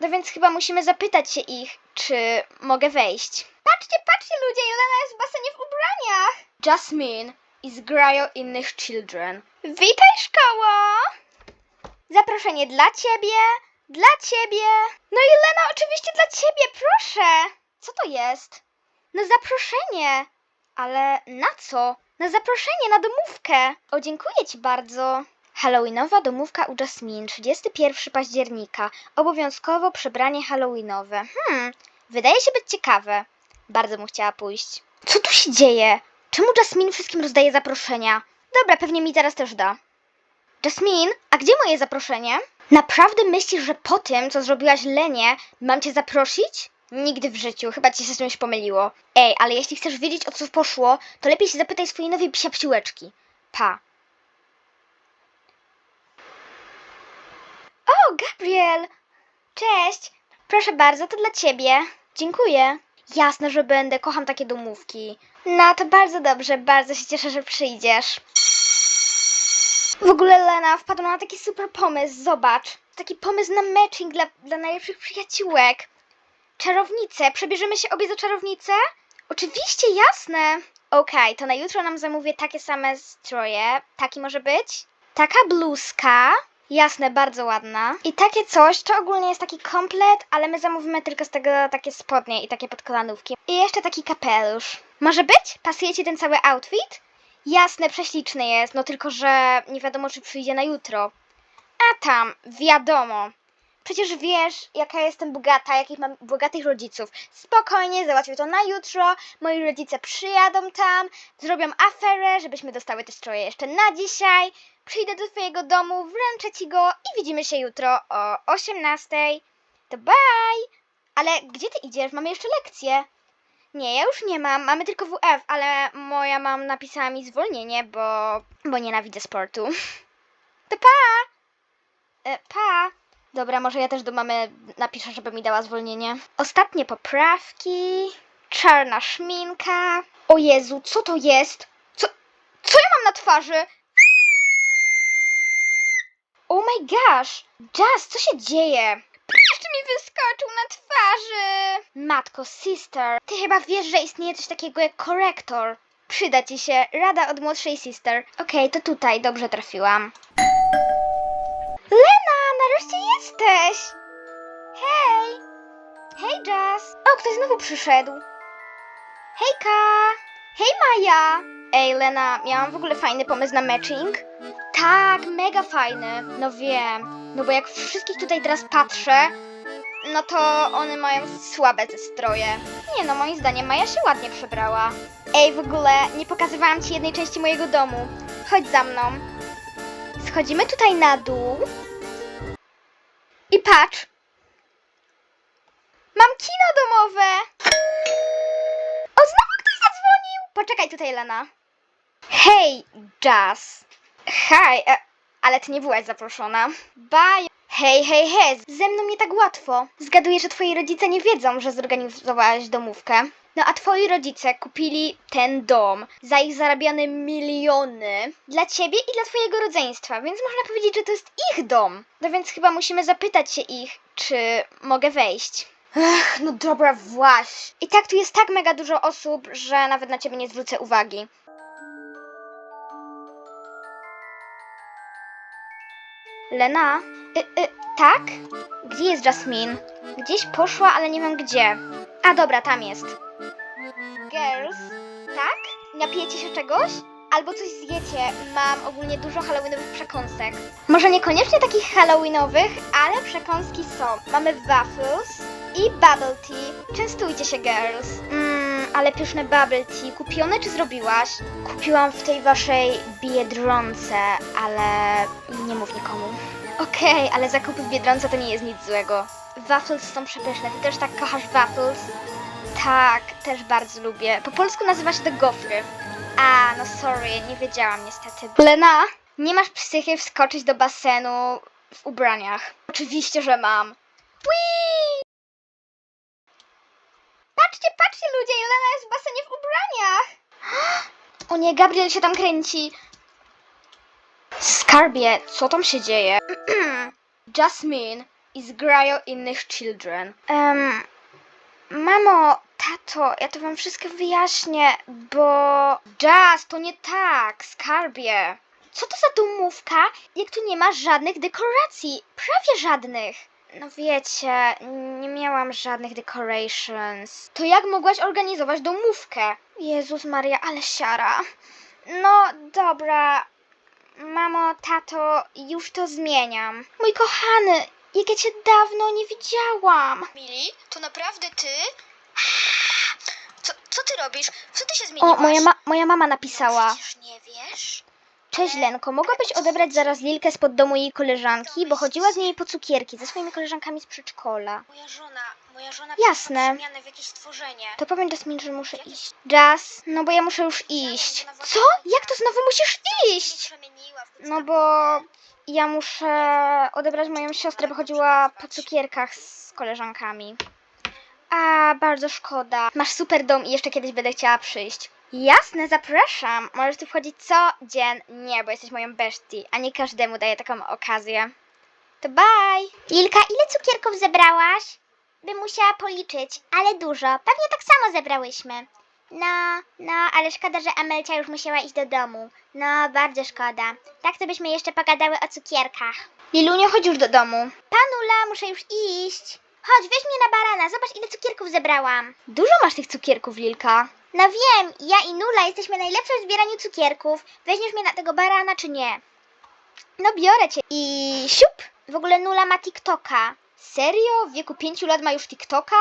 No więc chyba musimy zapytać się ich, czy mogę wejść. Patrzcie, patrzcie ludzie, Jelena jest w basenie w ubraniach. Jasmine i zgrają innych children. Witaj szkoła! Zaproszenie dla ciebie, dla ciebie. No Jelena, oczywiście dla ciebie, proszę. Co to jest? No zaproszenie. Ale na co? Na zaproszenie, na domówkę. O, dziękuję ci bardzo. Halloweenowa domówka u Jasmine, 31 października. Obowiązkowo przebranie halloweenowe. Hmm, wydaje się być ciekawe. Bardzo bym chciała pójść. Co tu się dzieje? Czemu Jasmine wszystkim rozdaje zaproszenia? Dobra, pewnie mi zaraz też da. Jasmine, a gdzie moje zaproszenie? Naprawdę myślisz, że po tym, co zrobiłaś Lenie, mam cię zaprosić? Nigdy w życiu, chyba ci się czymś pomyliło. Ej, ale jeśli chcesz wiedzieć o co poszło, to lepiej się zapytaj swojej nowej psia. Pa. O, Gabriel! Cześć! Proszę bardzo, to dla ciebie. Dziękuję. Jasne, że będę, kocham takie domówki. No to bardzo dobrze, bardzo się cieszę, że przyjdziesz. W ogóle Lena wpadła na taki super pomysł, zobacz. Taki pomysł na matching dla, dla najlepszych przyjaciółek. Czarownice, przebierzemy się obie za czarownicę? Oczywiście, jasne. Okej, to na jutro nam zamówię takie same stroje. Taki może być? Taka bluzka. Jasne, bardzo ładna. I takie coś, to ogólnie jest taki komplet, ale my zamówimy tylko z tego takie spodnie i takie podkolanówki. I jeszcze taki kapelusz. Może być? Pasuje ci ten cały outfit? Jasne, prześliczny jest, no tylko, że nie wiadomo, czy przyjdzie na jutro. A tam, wiadomo. Przecież wiesz, jaka jestem bogata, jakich mam bogatych rodziców. Spokojnie, załatwię to na jutro. Moi rodzice przyjadą tam, zrobią aferę, żebyśmy dostały te stroje jeszcze na dzisiaj. Przyjdę do twojego domu, wręczę ci go i widzimy się jutro o 18. To bye! Ale gdzie ty idziesz? Mamy jeszcze lekcję. Nie, ja już nie mam, mamy tylko WF, ale moja mam napisała mi zwolnienie, bo, bo nienawidzę sportu. To pa! E, pa! Dobra, może ja też do mamy napiszę, żeby mi dała zwolnienie. Ostatnie poprawki. Czarna szminka. O Jezu, co to jest? Co, co ja mam na twarzy? My gosh! Jazz, co się dzieje? Jeszcze mi wyskoczył na twarzy! Matko, sister, ty chyba wiesz, że istnieje coś takiego jak korektor. Przyda ci się rada od młodszej sister. Okej, to tutaj, dobrze trafiłam. Lena, nareszcie jesteś! Hej! Hej, Jazz! O, ktoś znowu przyszedł. Hejka! Hej, Maja! Ej, Lena, miałam w ogóle fajny pomysł na matching. Tak, mega fajny. No wiem. No bo jak wszystkich tutaj teraz patrzę, no to one mają słabe te stroje. Nie no, moim zdaniem Maja się ładnie przebrała. Ej, w ogóle nie pokazywałam ci jednej części mojego domu. Chodź za mną. Schodzimy tutaj na dół. I patrz. Mam kino domowe. O, znowu ktoś zadzwonił. Poczekaj tutaj, Lena. Hej, Jazz. Hej, e, ale ty nie byłaś zaproszona. Bye. Hej, hej, hej, ze mną nie tak łatwo. Zgaduję, że twoi rodzice nie wiedzą, że zorganizowałaś domówkę. No a twoi rodzice kupili ten dom za ich zarabiane miliony dla ciebie i dla twojego rodzeństwa, więc można powiedzieć, że to jest ich dom. No więc chyba musimy zapytać się ich, czy mogę wejść. Ech, no dobra, właśnie. I tak tu jest tak mega dużo osób, że nawet na ciebie nie zwrócę uwagi. Lena? Y, y, tak? Gdzie jest Jasmine? Gdzieś poszła, ale nie wiem gdzie. A dobra, tam jest. Girls, tak? Napijecie się czegoś? Albo coś zjecie. Mam ogólnie dużo halloweenowych przekąsek. Może niekoniecznie takich halloweenowych, ale przekąski są. Mamy waffles i bubble tea. Częstujcie się, girls. Mmm, ale pyszne bubble tea. Kupione czy zrobiłaś? Kupiłam w tej waszej biedronce, ale nie mów nikomu. Okej, ale zakupy w Biedronce to nie jest nic złego. Waffles są przepyszne. Ty też tak kochasz waffles? Tak, też bardzo lubię. Po polsku nazywa się to gofry. A, no sorry, nie wiedziałam niestety. Lena, nie masz psychy wskoczyć do basenu w ubraniach. Oczywiście, że mam. Whee! Patrzcie, patrzcie ludzie, Lena jest w basenie w ubraniach. O nie, Gabriel się tam kręci. Skarbie, co tam się dzieje? Jasmine, i zgrają innych children. Um, mamo, tato, ja to wam wszystko wyjaśnię, bo... Jazz, to nie tak, skarbie. Co to za domówka, jak tu nie ma żadnych dekoracji? Prawie żadnych. No wiecie, nie miałam żadnych decorations. To jak mogłaś organizować domówkę? Jezus Maria, ale siara. No dobra, mamo, tato, już to zmieniam. Mój kochany, jak ja cię dawno nie widziałam. Mili, to naprawdę ty? Co, co ty robisz? Co ty się O, zmieniłaś? moja, ma- moja mama napisała. Przecież nie wiesz. Cześć Lenko, mogłabyś odebrać zaraz Lilkę spod domu jej koleżanki, bo chodziła z niej po cukierki ze swoimi koleżankami z przedszkola. Moja żona, moja żona Jasne. w jakieś stworzenie. To powiem Jasmine, że muszę iść. Jazz, no bo ja muszę już iść. Co? Jak to znowu musisz iść? No bo ja muszę odebrać moją siostrę, bo chodziła po cukierkach z koleżankami. A, bardzo szkoda. Masz super dom i jeszcze kiedyś będę chciała przyjść. Jasne, zapraszam. Możesz tu wchodzić codziennie, bo jesteś moją bestii, a nie każdemu daję taką okazję. To bye! Lilka, ile cukierków zebrałaś? Bym musiała policzyć, ale dużo. Pewnie tak samo zebrałyśmy. No, no, ale szkoda, że Amelcia już musiała iść do domu. No, bardzo szkoda. Tak to byśmy jeszcze pogadały o cukierkach. Lilunio, chodź już do domu. Panula, muszę już iść. Chodź, weź mnie na barana, zobacz ile cukierków zebrałam. Dużo masz tych cukierków, Lilka. No wiem, ja i Nula jesteśmy najlepsze w zbieraniu cukierków. Weźmiesz mnie na tego barana, czy nie? No biorę cię. I siup! W ogóle Nula ma TikToka. Serio? W wieku pięciu lat ma już TikToka?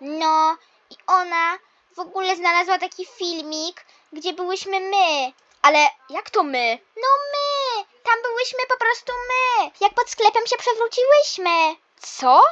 No, i ona w ogóle znalazła taki filmik, gdzie byłyśmy my. Ale jak to my? No my! Tam byłyśmy po prostu my! Jak pod sklepem się przewróciłyśmy! Co?